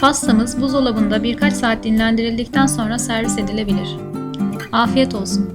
Pastamız buzdolabında birkaç saat dinlendirildikten sonra servis edilebilir. Afiyet olsun.